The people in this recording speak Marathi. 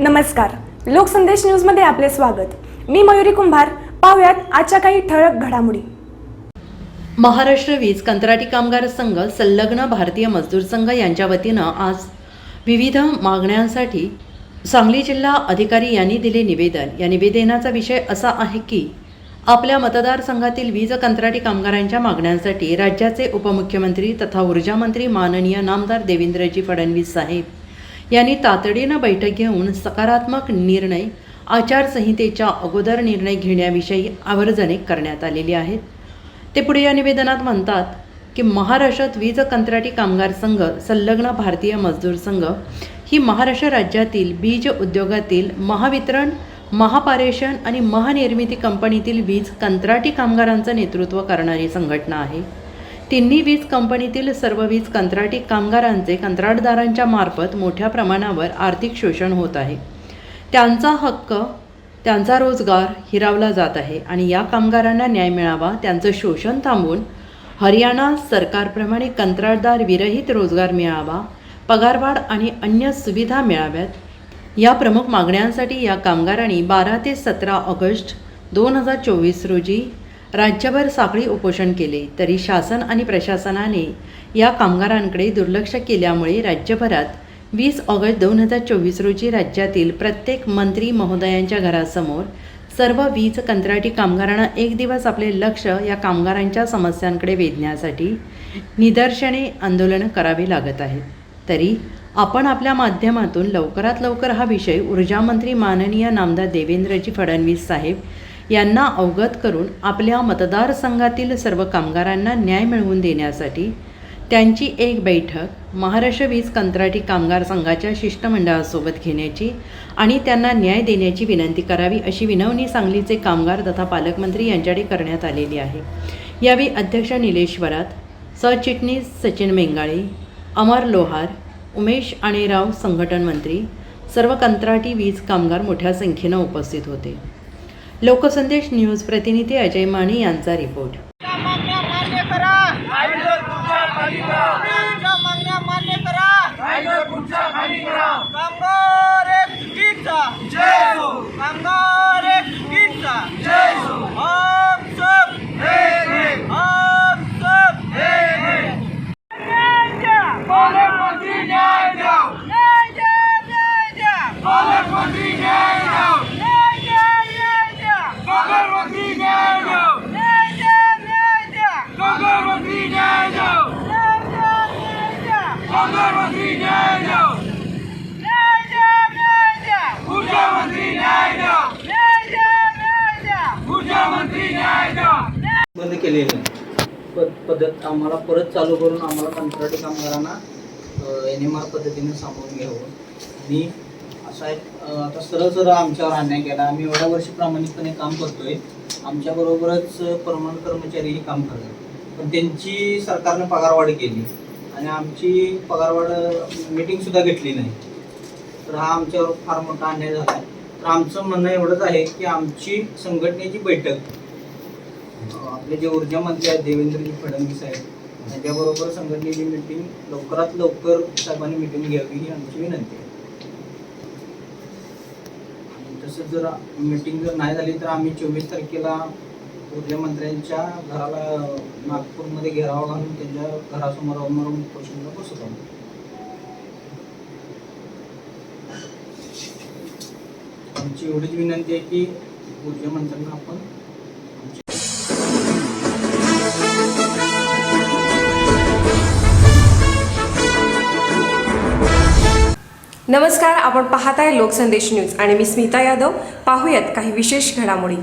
नमस्कार. लोकसंदेश न्यूजमध्ये आपले स्वागत. मी मयुरी कुंभार. पाहुयात आजच्या काही ठळक घडामोडी. महाराष्ट्र वीज कंत्राटी कामगार संघ संलग्न भारतीय मजदूर संघ यांच्या वतीनं आज विविध मागण्यांसाठी सांगली जिल्हा अधिकारी यांनी दिले निवेदन. या निवेदनाचा विषय असा आहे की आपल्या मतदारसंघातील वीज कंत्राटी कामगारांच्या मागण्यांसाठी राज्याचे उपमुख्यमंत्री तथा ऊर्जा मंत्री माननीय नामदार देवेंद्रजी फडणवीस साहेब यांनी तातडीनं बैठक घेऊन सकारात्मक निर्णय आचारसंहितेच्या अगोदर निर्णय घेण्याविषयी आवर्जने करण्यात आलेली आहेत. ते पुढे या निवेदनात म्हणतात की महाराष्ट्रात वीज कंत्राटी कामगार संघ संलग्न भारतीय मजदूर संघ ही महाराष्ट्र राज्यातील बीज उद्योगातील महावितरण महापारेषण आणि महानिर्मिती कंपनीतील वीज कंत्राटी कामगारांचं नेतृत्व करणारी संघटना आहे. तिन्ही वीज कंपनीतील सर्व वीज कंत्राटी कामगारांचे कंत्राटदारांच्या मार्फत मोठ्या प्रमाणावर आर्थिक शोषण होत आहे. त्यांचा हक्क त्यांचा रोजगार हिरावला जात आहे आणि या कामगारांना न्याय मिळावा त्यांचं शोषण थांबवून हरियाणा सरकारप्रमाणे कंत्राटदार विरहित रोजगार मिळावा पगारवाढ आणि अन्य सुविधा मिळाव्यात. या प्रमुख मागण्यांसाठी या कामगारांनी बारा ते सतरा ऑगस्ट दोन हजार चोवीस रोजी राज्यभर साखळी उपोषण केले तरी शासन आणि प्रशासनाने या कामगारांकडे दुर्लक्ष केल्यामुळे राज्यभरात वीस ऑगस्ट दोन हजार चोवीस रोजी राज्यातील प्रत्येक मंत्री महोदयांच्या घरासमोर सर्व वीज कंत्राटी कामगारांना एक दिवस आपले लक्ष या कामगारांच्या समस्यांकडे वेधण्यासाठी निदर्शने आंदोलनं करावी लागत आहेत. तरी आपण आपल्या माध्यमातून लवकरात लवकर हा विषय ऊर्जामंत्री माननीय नामदार देवेंद्रजी फडणवीस साहेब यांना अवगत करून आपल्या मतदारसंघातील सर्व कामगारांना न्याय मिळवून देण्यासाठी त्यांची एक बैठक महाराष्ट्र वीज कंत्राटी कामगार संघाच्या शिष्टमंडळासोबत घेण्याची आणि त्यांना न्याय देण्याची विनंती करावी अशी विनवणी सांगलीचे कामगार तथा पालकमंत्री यांच्याकडे करण्यात आलेली आहे. यावेळी अध्यक्ष निलेश वरात सरचिटणीस सचिन मेंगाळे अमर लोहार उमेश आणि राव संघटन मंत्री सर्व कंत्राटी वीज कामगार मोठ्या संख्येनं उपस्थित होते. लोकसंदेश न्यूज प्रतिनिधी अजय माने यांचा रिपोर्ट मागण्या मान्य करा आमच्या मागण्या मान्य करा कामगार एकजुटीचा कामगार एकजुटीचा हम सब हम सब न्याय द्या. न्याय द्या, न्याय द्या. न्याय द्या, न्याय द्या. न्याय द्या, न्याय द्या. न्याय द्या, न्याय द्या. न्याय द्या, न्याय द्या. न्याय द्या, न्याय द्या. बंद केलेली आहे. पद पद्धत आम्हाला परत चालू करून आम्हाला कंत्राटी कामगारांना एन एम आर पद्धतीने सामावून घ्यावं आणि असा एक आता सरळ सरळ आमच्यावर अन्याय केला आम्ही एवढ्या वर्षी प्रामाणिकपणे काम करतोय आमच्याबरोबरच परमनंट कर्मचारीही काम करतात पण त्यांची सरकारने पगारवाढ केली आणि आमची पगारवाढ मिटिंगसुद्धा घेतली नाही. तर हा आमच्यावर फार मोठा अन्याय झाला. आहे तर आमचं म्हणणं एवढंच आहे की आमची संघटनेची बैठक आपले जे ऊर्जा मंत्री आहेत देवेंद्रजी फडणवीस आहेत त्यांच्याबरोबर संघटनेची मीटिंग लवकरात लवकर साहेबांनी मिटिंग घ्यावी ही आमची विनंती आहे. तसंच जर मीटिंग जर नाही झाली तर आम्ही चोवीस तारखेला ऊर्जा घराला नागपूरमध्ये घेराव घालून त्यांच्या घरासमोर अमरण उपोषणला बसत आहोत आमची एवढीच विनंती आहे की ऊर्जा मंत्र्यांना आपण नमस्कार आपण पाहताय लोकसंदेश न्यूज आणि मी स्मिता यादव. पाहूयात काही विशेष घडामोडी.